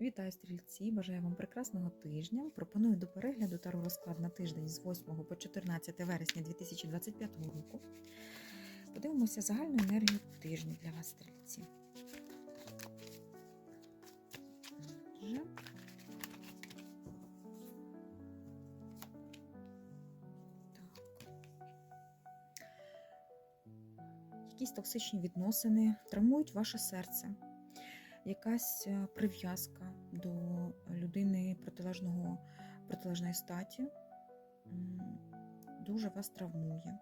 Вітаю стрільці! Бажаю вам прекрасного тижня. Пропоную до перегляду таро розклад на тиждень з 8 по 14 вересня 2025 року. Подивимося загальну енергію тижня для вас, стрільці. Якісь токсичні відносини травмують ваше серце якась е, прив'язка до людини протилежного, протилежної статі дуже вас травмує.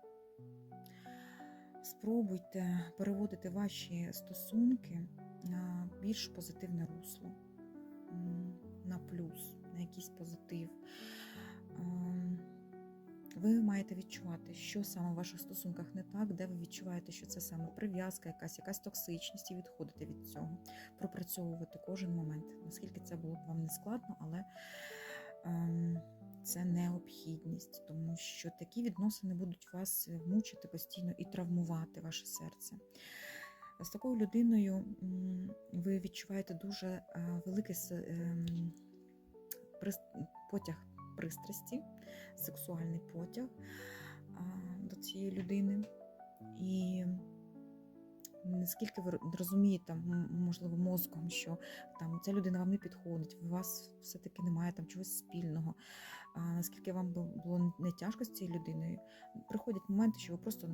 Спробуйте переводити ваші стосунки на більш позитивне русло, на плюс, на якийсь позитив. Ви маєте відчувати, що саме в ваших стосунках не так, де ви відчуваєте, що це саме прив'язка, якась якась токсичність, і відходите від цього, пропрацьовувати кожен момент. Наскільки це було б вам не складно, але ем, це необхідність, тому що такі відносини будуть вас мучити постійно і травмувати ваше серце. З такою людиною ви відчуваєте дуже е, великий ем, потяг пристрасті, сексуальний потяг до цієї людини. І наскільки ви розумієте, можливо, мозком, що там ця людина вам не підходить, у вас все-таки немає там чогось спільного. А, наскільки вам було не тяжко з цією людиною, приходять моменти, що ви просто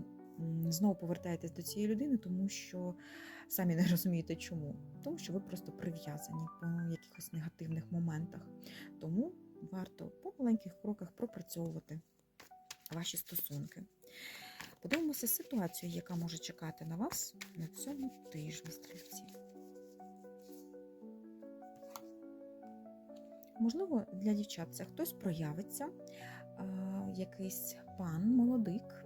знову повертаєтесь до цієї людини, тому що самі не розумієте, чому. Тому що ви просто прив'язані по якихось негативних моментах. Тому варто по маленьких кроках пропрацьовувати ваші стосунки. Подивимося ситуацію, яка може чекати на вас на цьому тижні стрільці. Можливо, для дівчат це хтось проявиться, якийсь пан, молодик,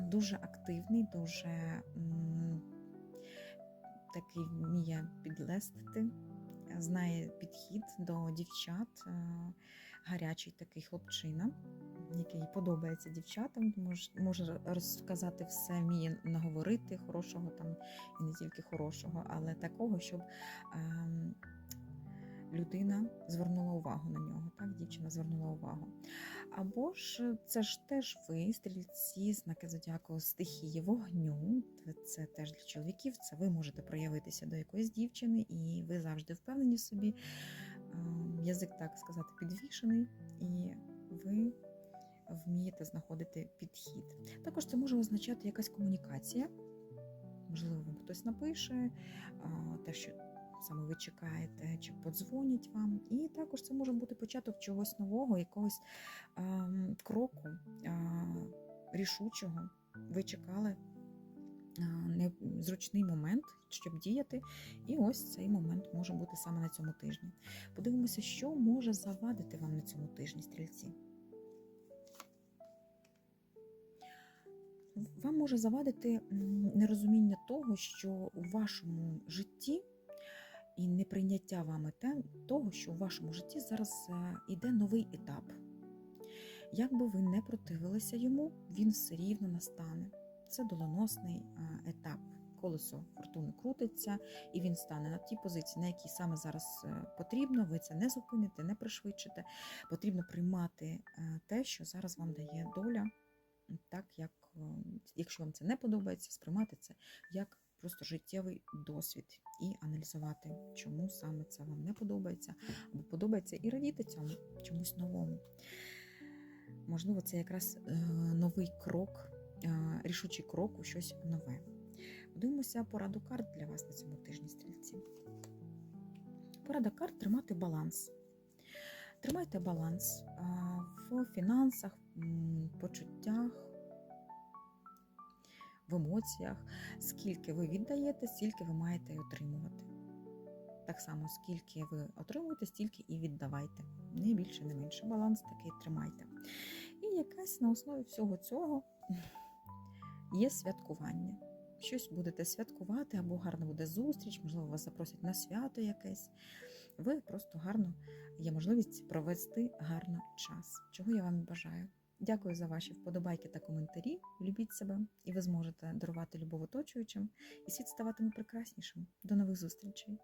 дуже активний, дуже такий вміє підлестити, знає підхід до дівчат, е, гарячий такий хлопчина, який подобається дівчатам, може, може розказати все, вміє наговорити хорошого там і не тільки хорошого, але такого, щоб ем, людина звернула увагу на нього, так, дівчина звернула увагу. Або ж це ж теж ви, стрільці, знаки зодіаку стихії вогню. Це теж для чоловіків. Це ви можете проявитися до якоїсь дівчини, і ви завжди впевнені в собі. Язик, так сказати, підвішений, і ви вмієте знаходити підхід. Також це може означати якась комунікація. Можливо, вам хтось напише, те, що саме ви чекаєте, чи подзвонять вам. І також це може бути початок чогось нового, якогось ем, кроку а, рішучого. Ви чекали а, незручний момент, щоб діяти, і ось цей момент може бути саме на цьому тижні. Подивимося, що може завадити вам на цьому тижні, стрільці. Вам може завадити нерозуміння того, що у вашому житті і неприйняття вами те, того, що у вашому житті зараз е, іде новий етап. Як би ви не противилися йому, він все рівно настане. Це доленосний е, етап. Колесо фортуни крутиться, і він стане на тій позиції, на якій саме зараз е, потрібно. Ви це не зупините, не пришвидшите. Потрібно приймати те, що зараз вам дає доля, так як якщо вам це не подобається, сприймати це як просто життєвий досвід і аналізувати, чому саме це вам не подобається, або подобається і радіти цьому чомусь новому. Можливо, це якраз е, новий крок, е, рішучий крок у щось нове. Подивимося пораду карт для вас на цьому тижні, стрільці. Порада карт тримати баланс. Тримайте баланс а, в фінансах, м, почуттях, в емоціях. Скільки ви віддаєте, стільки ви маєте отримувати. Так само, скільки ви отримуєте, стільки і віддавайте. Не більше, не менше. Баланс такий тримайте. І якась на основі всього цього є святкування. Щось будете святкувати, або гарна буде зустріч, можливо, вас запросять на свято якесь. Ви просто гарно є можливість провести гарно час, чого я вам бажаю. Дякую за ваші вподобайки та коментарі. Любіть себе, і ви зможете дарувати любов оточуючим, і світ ставатиме прекраснішим. До нових зустрічей!